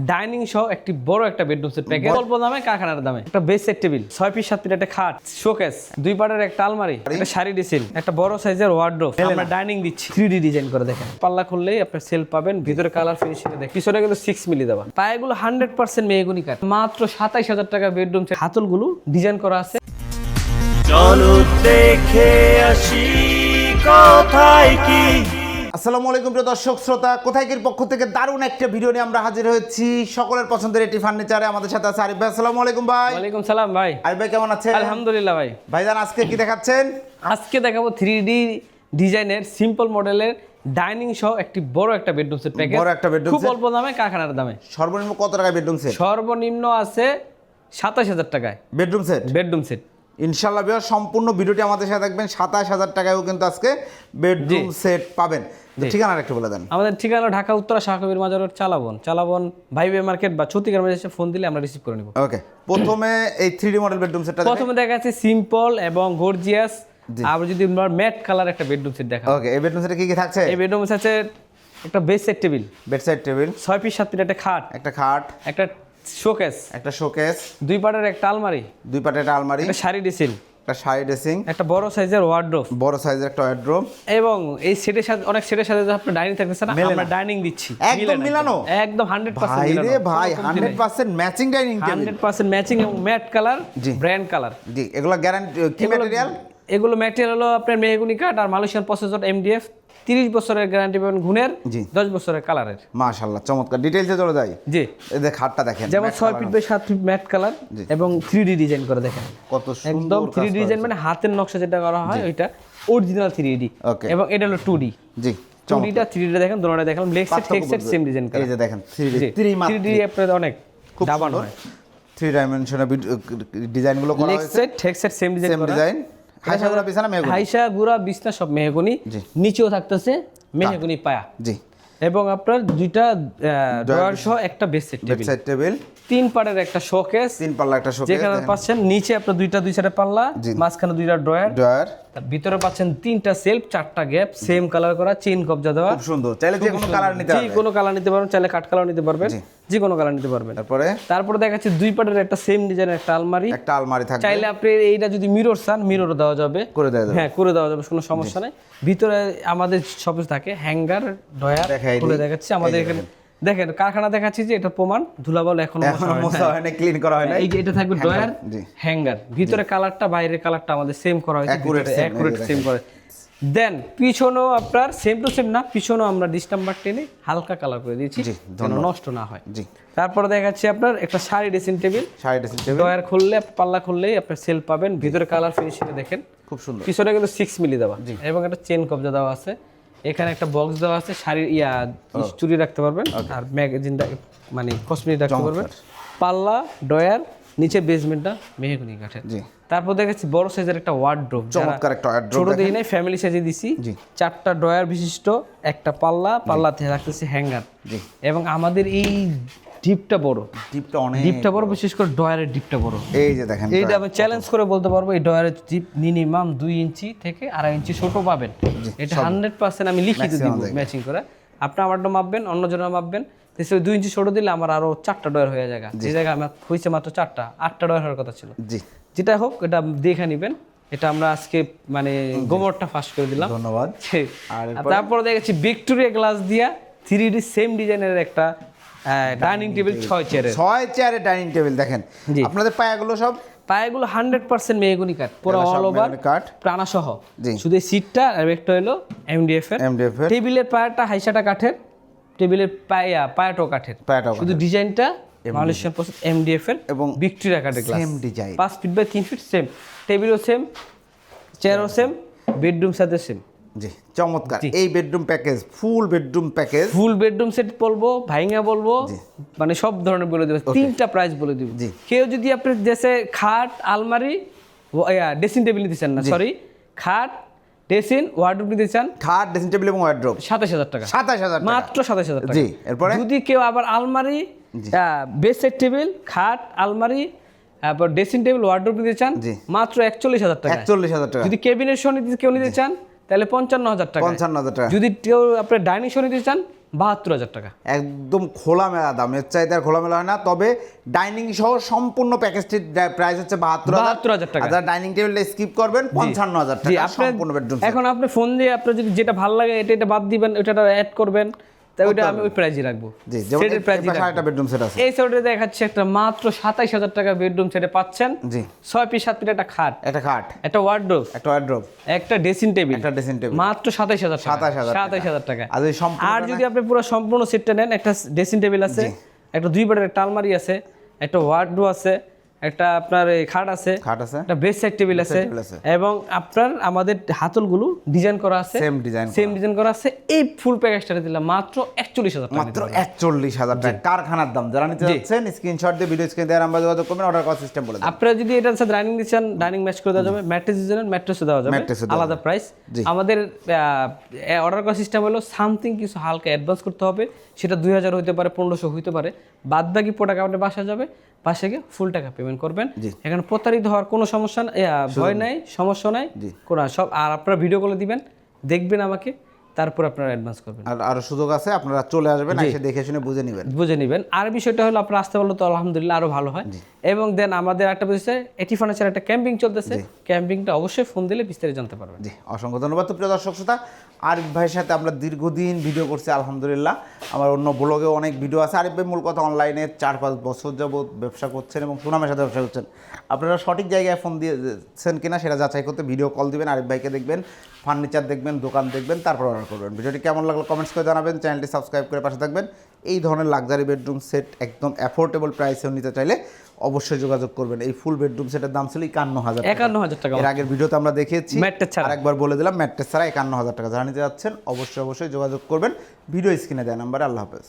Dining সহ একটি বড় একটা বেডরুম সেট প্যাকেজ অল্প দামে কারখানার দামে। একটা বেড সেট টেবিল ছয় পিস সাত পিস একটা খাট শোকেস দুই পাটের একটা আলমারি একটা শাড়ি ডিসিল একটা বড় সাইজের ওয়ার্ড্রোব আমরা ডাইনিং দিচ্ছি। থ্রি ডি ডিজাইন করে দেখেন। পাল্লা খুললেই আপনার সেল পাবেন ভিতরে কালার ফিনিশিং দেখেন পিছনে কিন্তু সিক্স মিলি দেওয়া। পায়েগুলো হান্ড্রেড পার্সেন্ট মেয়েগুনি কাঠ। মাত্র সাতাইশ হাজার টাকা বেডরুম সেট হাতলগুলো ডিজাইন করা আছে। চলো দেখে আসি কোথায় কি? আসসালামু আলাইকুম প্রিয় দর্শক শ্রোতা কোথায় কির পক্ষ থেকে দারুণ একটা ভিডিও নিয়ে আমরা হাজির হয়েছি। সকলের পছন্দের এটি ফার্নিচারে আমাদের সাথে আছে আরিফ ভাই। আসসালামু আলাইকুম ভাই। ওয়ালাইকুম সালাম ভাই। আরিফ ভাই কেমন আছেন? আলহামদুলিল্লাহ ভাই। ভাইজান আজকে কি দেখাচ্ছেন? আজকে দেখাবো থ্রি ডি ডিজাইনের সিম্পল মডেলের ডাইনিং সহ একটি বড় একটা বেডরুম সেট প্যাকেজ বড় একটা বেডরুম খুব অল্প দামে কারখানার দামে। সর্বনিম্ন কত টাকা বেডরুম সেট সর্বনিম্ন আছে সাতাশ হাজার টাকায়। বেডরুম সেট বেডরুম সেট ইনশাল্লাহ বিহার সম্পূর্ণ ভিডিওটি আমাদের সাথে দেখবেন সাতাশ হাজার টাকায়ও কিন্তু আজকে বেডরুম সেট পাবেন। ঠিকানা একটু বলে দেন। আমাদের ঠিকানা ঢাকা উত্তরা শাহকবির মাজার চালাবন। চালাবন ভাইবে মার্কেট বা চৌতিকার মাঝে এসে ফোন দিলে আমরা রিসিভ করে নিব। ওকে প্রথমে এই থ্রি ডি মডেল বেডরুম সেটটা প্রথমে দেখা যাচ্ছে সিম্পল এবং গর্জিয়াস আর যদি ম্যাট কালার একটা বেডরুম সেট দেখা ওকে এই বেডরুম সেটে কি কি থাকছে? এই বেডরুম আছে একটা bed set table bedside table ছয় পিস সাত পিস একটা খাট। একটা খাট। একটা শোকেস একটা শোকেস দুই পাটের একটা আলমারি। দুই পাটে একটা আলমারি একটা শাড়ি ডিসিল একটা শাড়ি ড্রেসিং একটা বড় সাইজের ওয়ার্ড্রোব বড় সাইজের একটা ওয়ার্ড্রোব এবং এই সেটের সাথে অনেক সেটের সাথে আপনার ডাইনিং থাকতেছে না আমরা ডাইনিং দিচ্ছি। একদম মিলানো? একদম হান্ড্রেড ভাই রে ভাই hundred percent matching dining table hundred percent matching এবং ম্যাট কালার জি। ব্র্যান্ড কালার জি এগুলো গ্যারান্টি কি ম্যাটেরিয়াল এগুলো ম্যাটেরিয়াল হলো আপনার মেহগুনি কাঠ আর মালয়েশিয়ান প্রসেসর এমডিএফ তিরিশ বছরের গ্যারান্টি পাবেন গুণের জি। দশ বছরের কালারের মাশাআল্লাহ চমৎকার। ডিটেইলসে চলে যাই। জি। এদের খাটটা দেখেন যেমন matte ছয় ফিট বাই সাত ফিট ম্যাট কালার এবং থ্রি ডি ডিজাইন করে দেখেন। কত একদম সুন্দর ডি করা ডিজাইন মানে হাতের নকশা যেটা করা হয় ওইটা অরিজিনাল থ্রি ডি Okay. এবং এটা হলো টু ডি জি টু ডিটা থ্রি ডি দেখেন দুটোটা দেখেন leg set teak set. Same design করা এই যে দেখেন থ্রি জি। থ্রি থ্রি ডি আপনার অনেক খুব সুন্দর। হয় থ্রি ডাইমেনশনে ডিজাইনগুলো করা লেগ হয়েছে। Set teak set same design same design হাইসাগুলো বিছানা মেগুলো হাইসা গুড়া বিছনা সব মেহগুনি। নিচেও থাকতেছে মেহগুনি পায়া। জি। এবং আপনার দুইটা ড্রয়ার সহ একটা টেবিল। টেবিল। তিন পাড়ের একটা শোকেস। তিন পাল্লা একটা শোকেস যেখানে পাচ্ছেন নিচে আপনার দুইটা দুই সাইডে পাল্লা মাঝখানে দুইটা ড্রয়ার। ড্রয়ার। ভিতরে পাচ্ছেন তিনটা সেলফ চারটা গ্যাপ সেম কালার করা চেইন কবজা দেওয়া। খুব সুন্দর। চাইলে যে কোনো কালার নিতে যে হবে কোনো কালার নিতে পারবেন চাইলে কাঠ কালার নিতে পারবেন। যে কোনো কালার নিতে পারবেন। তারপরে? তারপরে দেখা যাচ্ছে দুই পাটের একটা সেম ডিজাইনের একটা আলমারি। একটা আলমারি থাকবে। চাইলে আপনি এইটা যদি মিরর চান মিরর দেওয়া যাবে। করে দেওয়া যাবে। হ্যাঁ করে দেওয়া যাবে কোনো সমস্যা নাই। ভিতরে আমাদের সব থাকে হ্যাঙ্গার ডয়ার খুলে। দেখাচ্ছি। আমাদের এখানে দেখেন কারখানা দেখাচ্ছি যে এটা প্রমাণ ধুলাবল এখনও মোছা হয় না ক্লিন করা হয় না এই যে এটা থাকবে ডয়ার হ্যাঙ্গার। ভিতরে কালারটা বাইরের কালারটা আমাদের সেম করা হয়েছে অ্যাকুরেট সেম করে দেন পিছনেও আপনার সেম টু সেম না পিছনেও আমরা ডিশ নাম্বার টেনে হালকা কালার করে দিয়েছি যেন নষ্ট না হয়। জি। তারপরে দেখাচ্ছি আপনার একটা sari dressing table sari dressing table drawer খুললে পাল্লা খুললেই আপনার সেল পাবেন। ভিতরে কালার ফিনিশিং দেখেন খুব সুন্দর। পিছনে কিন্তু সিক্স মিলি দেওয়া। এবং একটা চেন কবজা দেওয়া আছে। এখানে একটা বক্স দেওয়া আছে শাড়ির ইয়া চুরি রাখতে পারবেন আর ম্যাগাজিন মানে কসমেটিক রাখতে পারবেন। পাল্লা ডয়ার নিচে বেসমেন্টটা মেহগুনি কাঠের। জি। তারপর দেখেছি বড় সাইজের একটা ওয়ার্ড্রোপ চমৎকার একটা ওয়ার্ড্রোপ ছোট দিই নাই ফ্যামিলি সাইজে দিছি। জি। চারটা ডয়ার বিশিষ্ট একটা পাল্লা পাল্লাতে রাখতেছি হ্যাঙ্গার জি। এবং আমাদের এই ডিপটা বড়। টিপটা অনেক ডিপটা বড় বিশেষ করে ডয়ারের ডিপটা বড়। এই যে দেখেন এইটা আমি চ্যালেঞ্জ করে বলতে পারব এই ডয়ারের জিপ মিনিমাম দুই ইঞ্চি থেকে আড়াই ইঞ্চি ছোট পাবেন। এটা হান্ড্রেড পার্সেন্ট আমি লিখিত দিব ম্যাচিং করে। আপনি আমারটা মাপবেন অন্য জনের মাপবেন তো দুই ইঞ্চি ছোট দিলে আমার আরও চারটা ডয়ার হয়ে যায় যে জায়গায় আমার হয়েছে মাত্র চারটা আটটা ডয়ার হওয়ার কথা ছিল। জি। যেটা হোক এটা দেখে নেবেন। এটা আমরা আজকে মানে গোমরটা ফাস্ট করে দিলাম। ধন্যবাদ। আর তারপরে দেখেছি ভিক্টোরিয়া গ্লাস দিয়া থ্রি ডি সেম ডিজাইনের একটা ডাইনিং টেবিল ছয় চেয়ারের ছয় চেয়ারে ডাইনিং টেবিল দেখেন। আপনাদের পায়াগুলো সব? পায়েগুলো হান্ড্রেড পার্সেন্ট মেহগুনি কাঠ পুরো অল ওভার কাঠ। প্রাণা সহ জি। শুধু সিটটা আর একটা হলো এমডিএফ এর। টেবিলের পায়াটা হাইসাটা কাঠের টেবিলের পায়া পায়াটাও কাঠের। শুধু ডিজাইনটা মালয়েশিয়ান প্রসেস এমডিএফ এর এবং ভিক্টোরিয়া কাঠের গ্লাস same design। পাঁচ ফিট বাই তিন ফিট সেম টেবিলও সেম চেয়ারও সেম বেডরুম সাথে সেম জি চমৎকার। এই bedroom package full bedroom package full bedroom set বলব ভাইঙ্গা বলব মানে সব ধরনের বলে দেবো তিনটা প্রাইস বলে দিব। কেউ যদি আপনি দেশে খাট আলমারি ড্রেসিং টেবিল নিতে চান না সরি খাট ড্রেসিং ওয়ার্ডরোব নিতে চান খাট ড্রেসিং টেবিল এবং ওয়ার্ড্রোব সাতাশ হাজার টাকা। সাতাশ হাজার মাত্র সাতাশ হাজার টাকা। জি, এরপরে? যদি কেউ আবার আলমারি বেসের টেবিল খাট আলমারি তারপর ড্রেসিং টেবিল ওয়ার্ডরোব নিতে চান। মাত্র একচল্লিশ হাজার টাকা একচল্লিশ হাজার টাকা। যদি কেবিনের শো নিতে কেউ নিতে চান তাহলে পঞ্চান্ন হাজার টাকা পঞ্চান্ন হাজার টাকা। যদি কেউ আপনি ডাইনিং শো নিতে চান বাহাত্তর হাজার টাকা। একদম খোলামেলা দাম। এর চাইতে আর খোলামেলা হয় না তবে ডাইনিং সহ সম্পূর্ণ প্যাকেজটির প্রাইস হচ্ছে বাহাত্তর 72,000 টাকা। যারা ডাইনিং টেবিলটা স্কিপ করবেন পঞ্চান্ন হাজার টাকা সম্পূর্ণ বেডরুম এখন আপনি ফোন দিয়ে আপনার যদি যেটা ভালো লাগে এটা এটা বাদ দিবেন ওইটা অ্যাড করবেন। তাই ওইটা আমি ওই প্রাইজই রাখব। জি সেটের প্রাইজই একটা বেডরুম সেট আছে। এই সাইডে দেখাচ্ছে একটা মাত্র সাতাইশ হাজার টাকা বেডরুম সেটে পাচ্ছেন। জি। ছয় পিস সাত পিস একটা খাট। একটা খাট। একটা ওয়ার্ডরোব একটা ওয়ার্ড্রোব একটা ড্রেসিং টেবিল একটা ড্রেসিং টেবিল মাত্র সাতাইশ হাজার 27,000 টাকা। সাতাইশ হাজার টাকা। আর যদি সম্পূর্ণ আর যদি আপনি পুরো সম্পূর্ণ সেটটা নেন একটা ড্রেসিং টেবিল আছে একটা দুই বেডের একটা আলমারি আছে একটা ওয়ার্ডরোব আছে একটা আপনার খাট আছে খাট আছে। একটা বেস সাইড টেবিল আছে এবং আপনার আমাদের হাতলগুলো ডিজাইন করা আছে সেম ডিজাইন সেম ডিজাইন করা আছে। এই ফুল প্যাকেজটা দিলাম মাত্র একচল্লিশ হাজার টাকা মাত্র একচল্লিশ হাজার টাকা। কারখানার দাম। যারা নিতে যাচ্ছেন স্ক্রিনশট দিয়ে ভিডিও স্ক্রিন দেওয়ার নাম্বার যোগাযোগ করবেন অর্ডার করার সিস্টেম বলে আপনারা যদি এটার সাথে ডাইনিং দিচ্ছেন ডাইনিং ম্যাচ করে দেওয়া যাবে ম্যাট্রেস দিচ্ছেন ম্যাট্রেসও দেওয়া যাবে আলাদা প্রাইস। আমাদের অর্ডার করার সিস্টেম হলো সামথিং কিছু হালকা অ্যাডভান্স করতে হবে সেটা দুই হাজার হইতে পারে পনেরোশো হইতে পারে। বাদ বাকি প্রোডাক্ট আপনার বাসা যাবে। বাসা গিয়ে ফুল টাকা পেমেন্ট করবেন জি। এখানে প্রতারিত হওয়ার কোনো সমস্যা ভয় নাই সমস্যা নাই। কোনো সব আর আপনারা ভিডিও কলে দিবেন দেখবেন আমাকে তারপর আপনারা অ্যাডভান্স করবেন। আর আরও সুযোগ আছে আপনারা চলে আসবেন এসে দেখে শুনে বুঝে নেবেন। বুঝে নেবেন। আর বিষয়টা হলো আপনার আসতে পারলে তো আলহামদুলিল্লাহ আরও ভালো হয়। এবং দেন আমাদের একটা বিষয় এটি ফার্নিচার একটা ক্যাম্পিং চলতেছে। ক্যাম্পিংটা অবশ্যই ফোন দিলে বিস্তারিত জানতে পারবেন। জি অসংখ্য ধন্যবাদ। তো প্রিয় দর্শক শ্রোতা আরিফ ভাইয়ের সাথে আমরা দীর্ঘদিন ভিডিও করছি আলহামদুলিল্লাহ। আমার অন্য ব্লগেও অনেক ভিডিও আছে। আরিফ ভাই মূল কথা অনলাইনে চার পাঁচ বছর যাবত ব্যবসা করছেন এবং সুনামের সাথে ব্যবসা করছেন। আপনারা সঠিক জায়গায় ফোন দিয়েছেন কিনা সেটা যাচাই করতে ভিডিও কল দিবেন। আরিফ ভাইকে দেখবেন ফার্নিচার দেখবেন দোকান দেখবেন তারপর করবেন। ভিডিওটি কেমন লাগল কমেন্টস করে জানাবেন চ্যানেলটি সাবস্ক্রাইব করে পাশে থাকবেন। এই ধরনের লাক্সারি বেডরুম সেট একদম অ্যাফোর্ডেবল প্রাইসেও নিতে চাইলে অবশ্যই যোগাযোগ করবেন। এই ফুল বেডরুম সেটের দাম ছিল একান্ন হাজার একান্ন হাজার টাকা। এর আগের ভিডিওতে আমরা দেখিয়েছি ম্যাট্রেস ছাড়া। একবার বলে দিলাম ম্যাট্রেস ছাড়া একান্ন হাজার টাকা। যারা নিতে যাচ্ছেন অবশ্যই অবশ্যই যোগাযোগ করবেন। ভিডিও স্ক্রিনে দেয় নাম্বারে আল্লাহ হাফেজ।